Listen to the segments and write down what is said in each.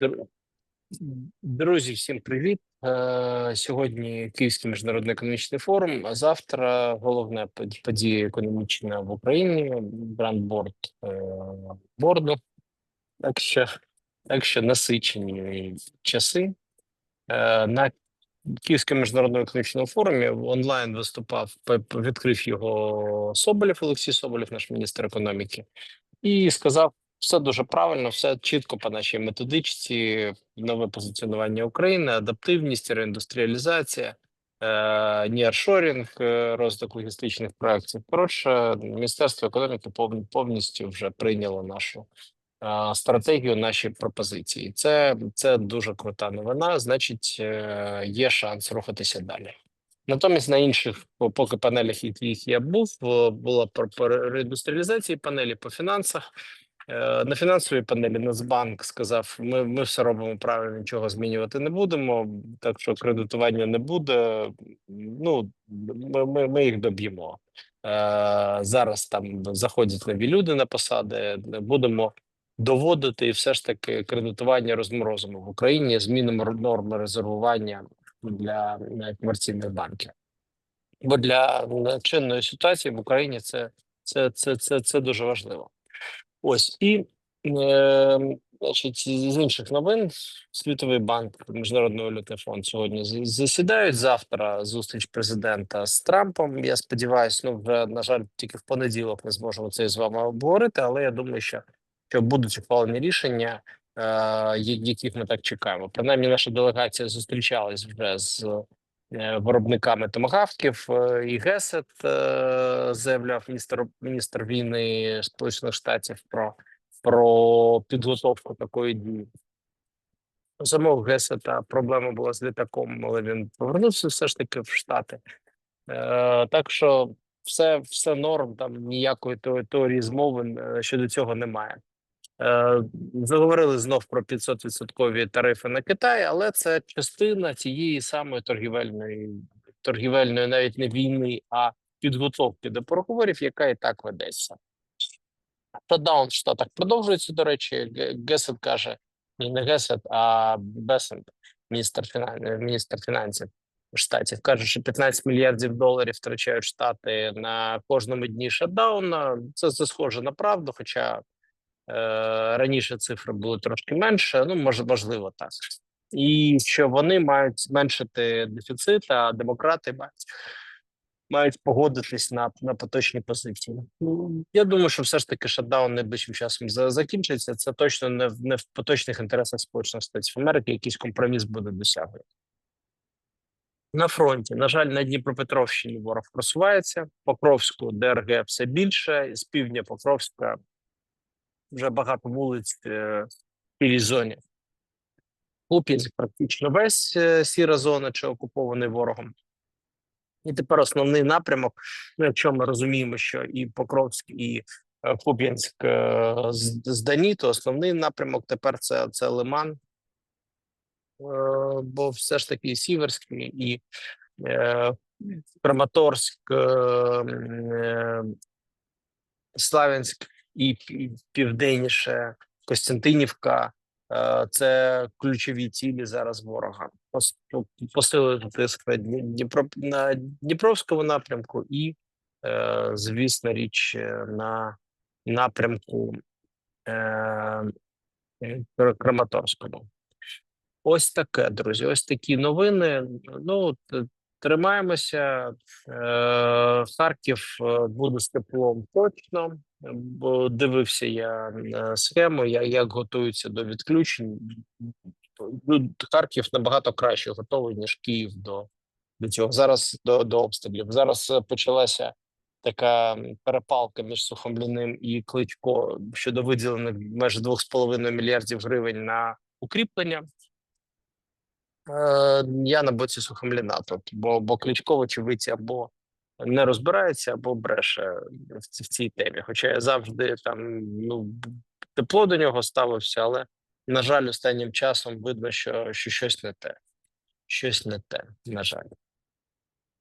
Др- Друзі, всім привіт. Е, Сьогодні Київський міжнародний економічний форум, а завтра головна подія економічна в Україні, брандборд е, борду. Так що, так що насичені часи. Е, На Київському міжнародному економічному форумі онлайн виступав, відкрив його Соболєв, Олексій Соболєв, наш міністр економіки, і сказав, все дуже правильно, все чітко по нашій методичці, нове позиціонування України, адаптивність, реіндустріалізація, е, ніршорінг, е, розвиток логістичних проєктів. Коротше, Міністерство економіки пов- повністю вже прийняло нашу е, стратегію, наші пропозиції. Це, це дуже крута новина. Значить, е, є шанс рухатися далі. Натомість на інших, поки панелях, яких я був, була про, по реіндустріалізації панелі по фінансах. Е, На фінансовій панелі Нацбанк сказав: ми, ми все робимо правильно, нічого змінювати не будемо. Так що кредитування не буде. Ну ми, ми, їх доб'ємо. Е, зараз там заходять нові люди на посади. Будемо доводити і все ж таки кредитування розморозимо в Україні. Змінимо норми резервування для комерційних банків. Бо для чинної ситуації в Україні це, це, це, це, це дуже важливо. Ось і е, значить, з інших новин Світовий банк, Міжнародний валютний фонд сьогодні засідають. Завтра зустріч президента з Трампом. Я сподіваюся, ну вже на жаль, тільки в понеділок ми зможемо це з вами обговорити. Але я думаю, що, що будуть ухвалені рішення, е, яких ми так чекаємо. Принаймні, наша делегація зустрічалась вже з виробниками томагавків е, і Гесет е, заявляв міністр міністр війни Сполучених Штатів про, про підготовку такої дії. У самого Гесета проблема була з літаком, але він повернувся все ж таки в Штати. Е, так що все, все норм, там ніякої теорії, змови е, щодо цього немає. Е, Заговорили знов про 500% тарифи на Китай, але це частина тієї самої торгівельної, торгівельної навіть не війни, а підготовки до переговорів, яка і так ведеться. Шатдаун в Штатах продовжується. До речі, Ге- Гесет каже, не Гесет, а Бесент, міністр міністр фінансів штатів, каже, що 15 мільярдів доларів втрачають штати на кожному дні шатдауна. Це, це схоже на правду, хоча е, раніше цифри були трошки менше. Ну, може, можливо, так. І що вони мають зменшити дефіцит, а демократи мають мають погодитись на, на поточні позиції. Ну, Я думаю, що все ж таки шатдаун найближчим часом за- закінчиться. Це точно не в не в поточних інтересах Сполучених Штатів Америки. Якийсь компроміс буде досягнутий. На фронті, на жаль, на Дніпропетровщині ворог просувається. Покровську ДРГ все більше. З півдня Покровська вже багато вулиць е, в зоні. Куп'янськ практично весь е, сіра зона чи окупований ворогом. І тепер основний напрямок, ну якщо ми розуміємо, що і Покровськ, і е, Куп'янськ здані, то основний напрямок тепер це, це Лиман, бо все ж таки Сіверський, і Краматорськ, Славянськ і південніше Костянтинівка. Е, Це ключові цілі зараз ворога. Ну, Посилити тиск на Дніпро на Дніпровському напрямку і, е, звісно, річ е, на напрямку Кр- Краматорському. Ось таке, друзі. Ось такі новини. Ну тримаємося. Е, Харків е, буде з теплом точно. Дивився я на схему, як готуються до відключень. Ну, Харків набагато краще готовий, ніж Київ до, до цього. Зараз до, до обстрілів. Зараз е, почалася така перепалка між Сухомліним і Кличко щодо виділених майже 2,5 мільярдів гривень на укріплення. Е, Я на боці Сухомліна тут, бо, бо Кличко, вочевидь, або не розбирається, або бреше в, цій темі. Хоча я завжди там ну тепло до нього ставився, але на жаль, останнім часом видно, що, що щось не те. Щось не те, на жаль.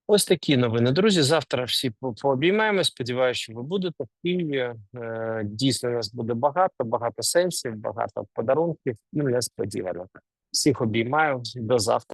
Ось такі новини. Друзі, завтра всі пообіймаємо. Сподіваюся, що ви будете в Києві. Е, Дійсно, нас буде багато, багато сенсів, багато подарунків і несподіванок. Всіх обіймаю до завтра.